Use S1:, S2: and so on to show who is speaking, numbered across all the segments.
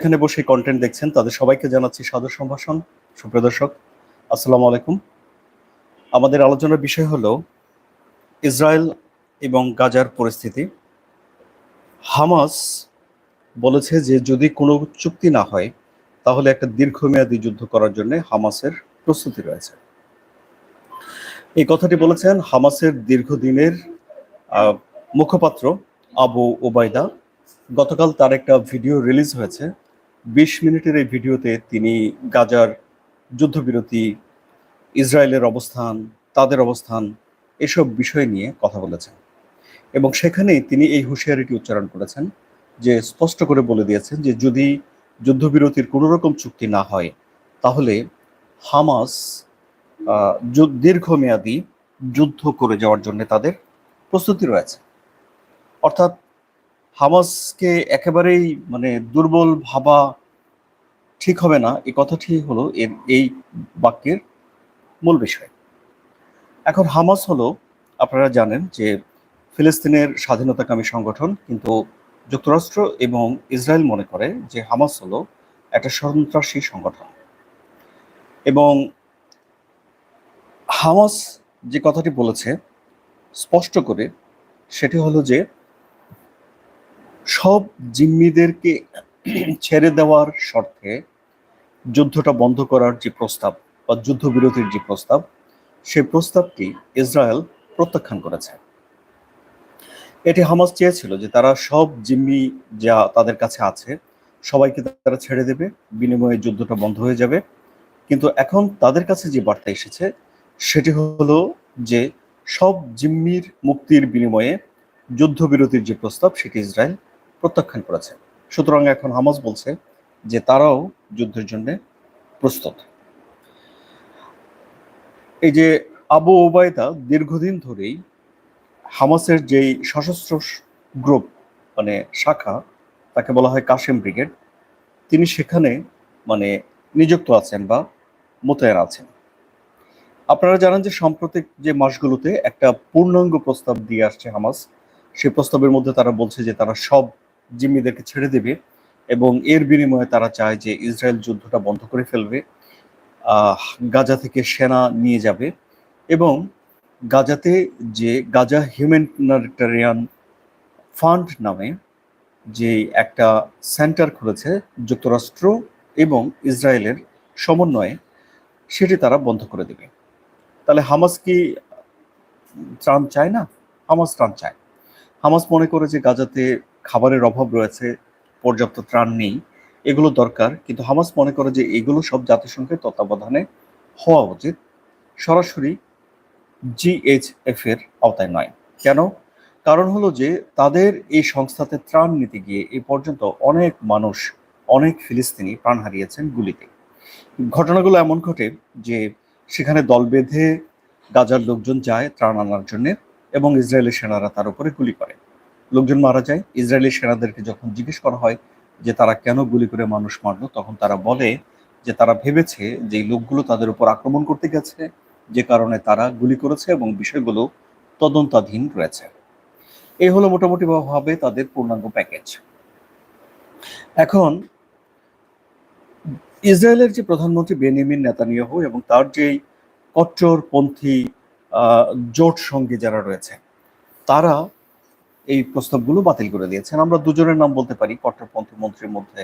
S1: এখানে বসে কন্টেন্ট দেখছেন তাদের সবাইকে জানাচ্ছি সাদর সম্ভাষণ সুপ্রদর্শক আসসালামু আলাইকুম আমাদের আলোচনার বিষয় হলো ইসরায়েল এবং গাজার পরিস্থিতি হামাস বলেছে যে যদি কোনো চুক্তি না হয় তাহলে একটা দীর্ঘমেয়াদী যুদ্ধ করার জন্য হামাসের প্রস্তুতি রয়েছে এই কথাটি বলেছেন হামাসের দীর্ঘদিনের মুখপাত্র আবু ওবায়দা গতকাল তার একটা ভিডিও রিলিজ হয়েছে বিশ মিনিটের এই ভিডিওতে তিনি গাজার যুদ্ধবিরতি ইসরায়েলের অবস্থান তাদের অবস্থান এসব বিষয় নিয়ে কথা বলেছেন এবং সেখানেই তিনি এই হুঁশিয়ারিটি উচ্চারণ করেছেন যে স্পষ্ট করে বলে দিয়েছেন যে যদি যুদ্ধবিরতির কোনো রকম চুক্তি না হয় তাহলে হামাস দীর্ঘমেয়াদী যুদ্ধ করে যাওয়ার জন্য তাদের প্রস্তুতি রয়েছে অর্থাৎ হামাসকে একেবারেই মানে দুর্বল ভাবা ঠিক হবে না এই কথাটি হলো এর এই বাক্যের মূল বিষয় এখন হামাস হলো আপনারা জানেন যে ফিলিস্তিনের স্বাধীনতাকামী সংগঠন কিন্তু যুক্তরাষ্ট্র এবং ইসরায়েল মনে করে যে হামাস হলো একটা সন্ত্রাসী সংগঠন এবং হামাস যে কথাটি বলেছে স্পষ্ট করে সেটি হলো যে সব জিম্মিদেরকে ছেড়ে দেওয়ার শর্তে যুদ্ধটা বন্ধ করার যে প্রস্তাব বা যুদ্ধবিরতির যে প্রস্তাব সেই প্রস্তাবটি ইসরায়েল প্রত্যাখ্যান করেছে এটি হামাস চেয়েছিল যে তারা সব জিম্মি যা তাদের কাছে আছে সবাইকে তারা ছেড়ে দেবে বিনিময়ে যুদ্ধটা বন্ধ হয়ে যাবে কিন্তু এখন তাদের কাছে যে বার্তা এসেছে সেটি হলো যে সব জিম্মির মুক্তির বিনিময়ে যুদ্ধবিরতির যে প্রস্তাব সেটি ইসরায়েল প্রত্যাখ্যান করেছে সুতরাং এখন হামাস বলছে যে তারাও যুদ্ধের জন্য প্রস্তুত এই যে আবু ওবায়দা দীর্ঘদিন ধরেই হামাসের যেই সশস্ত্র গ্রুপ মানে শাখা তাকে বলা হয় কাশেম ব্রিগেড তিনি সেখানে মানে নিযুক্ত আছেন বা মোতায়েন আছেন আপনারা জানেন যে সাম্প্রতিক যে মাসগুলোতে একটা পূর্ণাঙ্গ প্রস্তাব দিয়ে আসছে হামাস সেই প্রস্তাবের মধ্যে তারা বলছে যে তারা সব জিম্মিদেরকে ছেড়ে দেবে এবং এর বিনিময়ে তারা চায় যে ইসরায়েল যুদ্ধটা বন্ধ করে ফেলবে গাজা থেকে সেনা নিয়ে যাবে এবং গাজাতে যে গাজা হিউম্যানিটারিয়ান ফান্ড নামে যে একটা সেন্টার খুলেছে যুক্তরাষ্ট্র এবং ইসরায়েলের সমন্বয়ে সেটি তারা বন্ধ করে দেবে তাহলে হামাস কি ত্রাণ চায় না হামাস ত্রাণ চায় হামাস মনে করে যে গাজাতে খাবারের অভাব রয়েছে পর্যাপ্ত ত্রাণ নেই এগুলো দরকার কিন্তু হামাস মনে করে যে এগুলো সব জাতিসংঘের তত্ত্বাবধানে হওয়া উচিত সরাসরি জিএইচএফ এর আওতায় নয় কেন কারণ হলো যে তাদের এই সংস্থাতে ত্রাণ নিতে গিয়ে এ পর্যন্ত অনেক মানুষ অনেক ফিলিস্তিনি প্রাণ হারিয়েছেন গুলিতে ঘটনাগুলো এমন ঘটে যে সেখানে দল বেঁধে গাজার লোকজন যায় ত্রাণ আনার জন্য এবং ইসরায়েলের সেনারা তার উপরে গুলি করে লোকজন মারা যায় ইসরায়েলি সেনাদেরকে যখন জিজ্ঞেস করা হয় যে তারা কেন গুলি করে মানুষ মারল তখন তারা বলে যে তারা ভেবেছে যে লোকগুলো তাদের উপর আক্রমণ করতে গেছে যে কারণে তারা গুলি করেছে এবং বিষয়গুলো তদন্তাধীন রয়েছে এই হলো মোটামুটি হবে তাদের পূর্ণাঙ্গ প্যাকেজ এখন ইসরায়েলের যে প্রধানমন্ত্রী বেনিমিন নেতানিয়াহু এবং তার যে কট্টরপন্থী জোট সঙ্গে যারা রয়েছে তারা এই প্রস্তাবগুলো বাতিল করে দিয়েছেন আমরা দুজনের নাম বলতে পারি কট্টরপন্থী মন্ত্রীর মধ্যে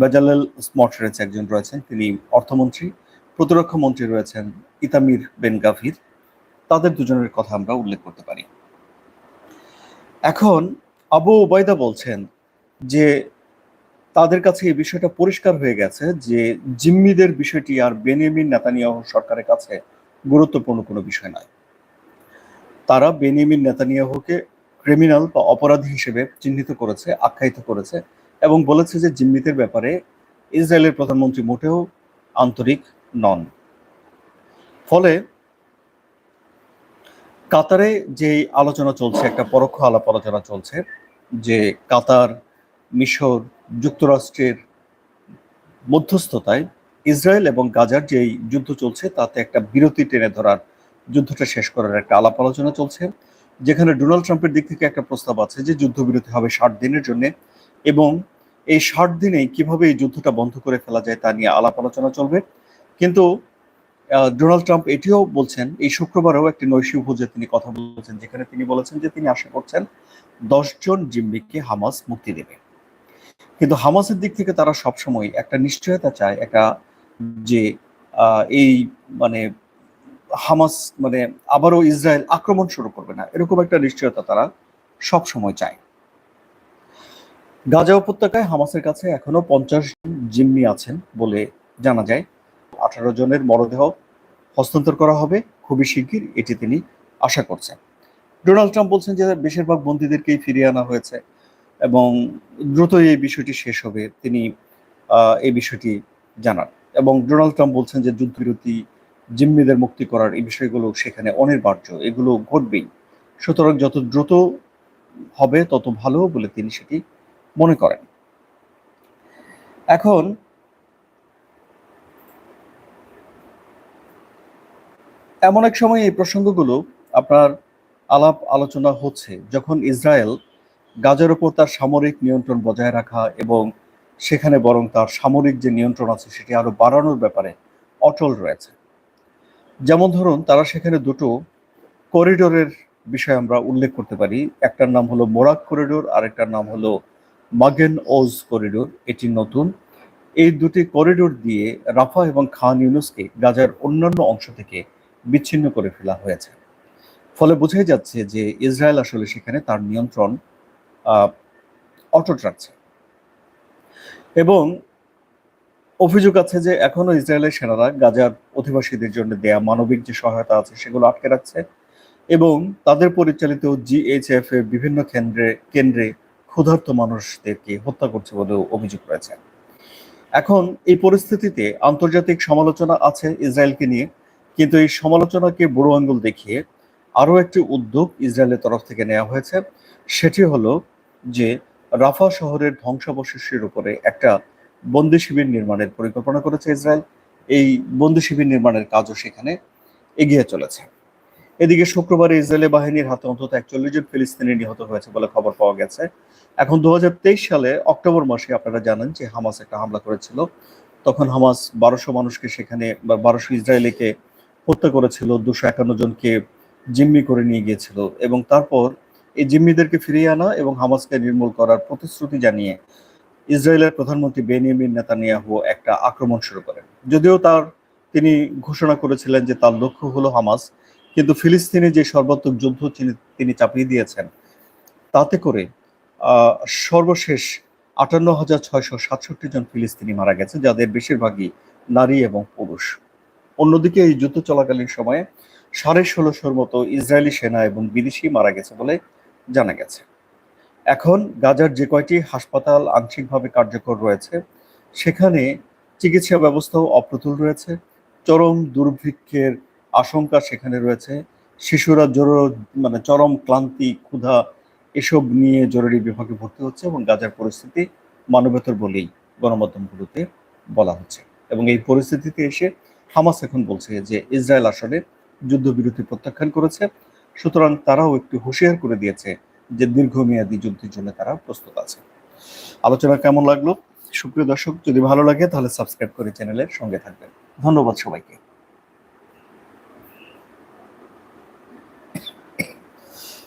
S1: বেজালাল স্মটরেচ একজন রয়েছেন তিনি অর্থমন্ত্রী প্রতিরক্ষা মন্ত্রী রয়েছেন ইতামির বেন গাভির তাদের দুজনের কথা আমরা উল্লেখ করতে পারি এখন আবু ওবায়দা বলছেন যে তাদের কাছে এই বিষয়টা পরিষ্কার হয়ে গেছে যে জিম্মিদের বিষয়টি আর বেনিয়ামিন নেতানিয়াহ সরকারের কাছে গুরুত্বপূর্ণ কোনো বিষয় নয় তারা বেনিয়ামিন নেতানিয়াহকে ক্রিমিনাল বা অপরাধী হিসেবে চিহ্নিত করেছে আখ্যায়িত করেছে এবং বলেছে যে জিম্মিদের ব্যাপারে ইসরায়েলের প্রধানমন্ত্রী মোটেও আন্তরিক নন ফলে কাতারে যে আলোচনা চলছে একটা পরোক্ষ আলাপ আলোচনা চলছে যে কাতার মিশর যুক্তরাষ্ট্রের মধ্যস্থতায় ইসরায়েল এবং গাজার যেই যুদ্ধ চলছে তাতে একটা বিরতি টেনে ধরার যুদ্ধটা শেষ করার একটা আলাপ আলোচনা চলছে যেখানে ডোনাল্ড ট্রাম্পের দিক থেকে একটা প্রস্তাব আছে যে যুদ্ধবিরতি হবে ষাট দিনের জন্য এবং এই ষাট দিনে কিভাবে এই যুদ্ধটা বন্ধ করে ফেলা যায় তা নিয়ে আলাপ আলোচনা চলবে কিন্তু ডোনাল্ড ট্রাম্প এটিও বলছেন এই শুক্রবারেও একটি নৈশী ভোজে তিনি কথা বলেছেন যেখানে তিনি বলেছেন যে তিনি আশা করছেন দশজন জিম্বিকে হামাস মুক্তি দেবে কিন্তু হামাসের দিক থেকে তারা সবসময় একটা নিশ্চয়তা চায় একটা যে এই মানে হামাস মানে আবারও ইসরায়েল আক্রমণ শুরু করবে না এরকম একটা নিশ্চয়তা তারা সব সময় চায় গাজা উপত্যকায় হামাসের কাছে এখনো পঞ্চাশ জিম্মি আছেন বলে জানা যায় আঠারো জনের মরদেহ হস্তান্তর করা হবে খুবই শিগগির এটি তিনি আশা করছেন ডোনাল্ড ট্রাম্প বলছেন যে বেশিরভাগ বন্দীদেরকেই ফিরিয়ে আনা হয়েছে এবং দ্রুতই এই বিষয়টি শেষ হবে তিনি এই বিষয়টি জানান এবং ডোনাল্ড ট্রাম্প বলছেন যে যুদ্ধবিরতি জিম্মিদের মুক্তি করার এই বিষয়গুলো সেখানে অনির্বার্য এগুলো ঘটবেই সুতরাং যত দ্রুত হবে তত ভালো বলে তিনি সেটি মনে করেন এখন এমন এক সময় এই প্রসঙ্গগুলো আপনার আলাপ আলোচনা হচ্ছে যখন ইসরায়েল গাজার ওপর তার সামরিক নিয়ন্ত্রণ বজায় রাখা এবং সেখানে বরং তার সামরিক যে নিয়ন্ত্রণ আছে সেটি আরো বাড়ানোর ব্যাপারে অটল রয়েছে যেমন ধরুন তারা সেখানে দুটো করিডোরের বিষয়ে আমরা উল্লেখ করতে পারি একটার নাম হলো মোরাক করিডোর আর একটার নাম হলো মাগেন ওজ করিডোর এটি নতুন এই দুটি করিডোর দিয়ে রাফা এবং খান ইউনুসকে গাজার অন্যান্য অংশ থেকে বিচ্ছিন্ন করে ফেলা হয়েছে ফলে বোঝাই যাচ্ছে যে ইসরায়েল আসলে সেখানে তার নিয়ন্ত্রণ অটট রাখছে এবং অভিযোগ আছে যে এখনও ইসরায়েলের সেনারা গাজার অধিবাসীদের জন্য দেয়া মানবিক যে সহায়তা আছে সেগুলো আটকে রাখছে এবং তাদের পরিচালিত জিএইচএফ এর বিভিন্ন কেন্দ্রে কেন্দ্রে ক্ষুধার্ত মানুষদেরকে হত্যা করছে বলেও অভিযোগ রয়েছে এখন এই পরিস্থিতিতে আন্তর্জাতিক সমালোচনা আছে ইসরায়েলকে নিয়ে কিন্তু এই সমালোচনাকে বুড়ো আঙ্গুল দেখিয়ে আরও একটি উদ্যোগ ইসরায়েলের তরফ থেকে নেওয়া হয়েছে সেটি হলো যে রাফা শহরের ধ্বংসাবশেষের উপরে একটা বন্দি শিবির নির্মাণের পরিকল্পনা করেছে ইসরায়েল এই বন্ধু শিবির নির্মাণের কাজও সেখানে এগিয়ে চলেছে এদিকে শুক্রবার ইসরায়েলি বাহিনীর হাতে অন্তত একচল্লিশ জন ফিলিস্তিনি নিহত হয়েছে বলে খবর পাওয়া গেছে এখন দু সালে অক্টোবর মাসে আপনারা জানেন যে হামাস একটা হামলা করেছিল তখন হামাস বারোশো মানুষকে সেখানে বা বারোশো ইসরায়েলিকে হত্যা করেছিল দুশো একান্ন জনকে জিম্মি করে নিয়ে গিয়েছিল এবং তারপর এই জিম্মিদেরকে ফিরিয়ে আনা এবং হামাসকে নির্মূল করার প্রতিশ্রুতি জানিয়ে ইসরায়েলের প্রধানমন্ত্রী বেনিয়ামিন নেতানিয়াহু একটা আক্রমণ শুরু করেন যদিও তার তিনি ঘোষণা করেছিলেন যে তার লক্ষ্য হলো হামাস কিন্তু ফিলিস্তিনে যে সর্বাত্মক যুদ্ধ তিনি চাপিয়ে দিয়েছেন তাতে করে সর্বশেষ আটান্ন হাজার ছয়শো সাতষট্টি জন ফিলিস্তিনি মারা গেছে যাদের বেশিরভাগই নারী এবং পুরুষ অন্যদিকে এই যুদ্ধ চলাকালীন সময়ে সাড়ে ষোলোশোর মতো ইসরায়েলি সেনা এবং বিদেশি মারা গেছে বলে জানা গেছে এখন গাজার যে কয়টি হাসপাতাল আংশিকভাবে কার্যকর রয়েছে সেখানে চিকিৎসা ব্যবস্থাও অপ্রতুল রয়েছে চরম দুর্ভিক্ষের আশঙ্কা সেখানে রয়েছে শিশুরা জোর মানে চরম ক্লান্তি ক্ষুধা এসব নিয়ে জরুরি বিভাগে ভর্তি হচ্ছে এবং গাজার পরিস্থিতি মানবেতর বলেই গণমাধ্যমগুলোতে বলা হচ্ছে এবং এই পরিস্থিতিতে এসে হামাস এখন বলছে যে ইসরায়েল আসলে যুদ্ধবিরতি প্রত্যাখ্যান করেছে সুতরাং তারাও একটু হুঁশিয়ার করে দিয়েছে যে দীর্ঘমেয়াদী যুদ্ধের জন্য তারা প্রস্তুত আছে আলোচনা কেমন লাগলো সুপ্রিয় দর্শক যদি ভালো লাগে তাহলে সাবস্ক্রাইব করে চ্যানেলের সঙ্গে থাকবেন ধন্যবাদ সবাইকে